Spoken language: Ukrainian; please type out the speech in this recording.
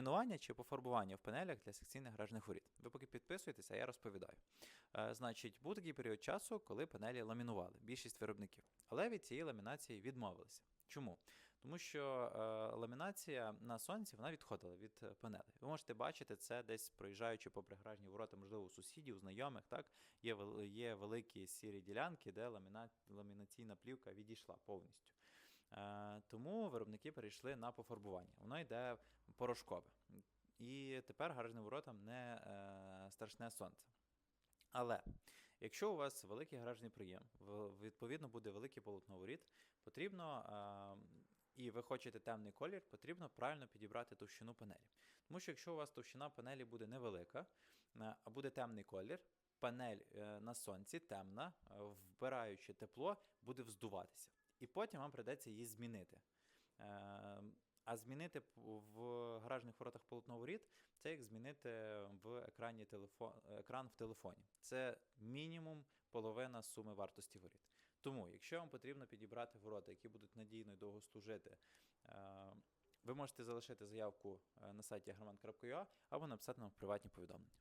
Ламінування чи пофарбування в панелях для секційних гаражних воріт. Ви поки підписуєтеся, я розповідаю. Е, значить, був такий період часу, коли панелі ламінували, більшість виробників. Але від цієї ламінації відмовилися. Чому? Тому що е, ламінація на сонці вона відходила від е, панелей. Ви можете бачити це десь проїжджаючи попри гаражні ворота, можливо, у сусідів, у знайомих. Так є, є великі сірі ділянки, де ламіна, ламінаційна плівка відійшла повністю. Е, тому виробники перейшли на пофарбування. Воно йде порошкове. І тепер гаражним воротам не е, страшне сонце. Але якщо у вас великий гаражний прийом, відповідно буде великий полотно воріт, потрібно. Е, і ви хочете темний колір, потрібно правильно підібрати товщину панелі. Тому що якщо у вас товщина панелі буде невелика, а буде темний колір, панель на сонці темна, вбираючи тепло, буде вздуватися. І потім вам прийдеться її змінити. Е, А змінити в гаражних воротах полотно воріт це як змінити в екрані телефон, екран в телефоні. Це мінімум половина суми вартості воріт. Тому, якщо вам потрібно підібрати ворота, які будуть надійно і довго служити, е, ви можете залишити заявку е, на сайті agroman.ua або написати нам в приватні повідомлення.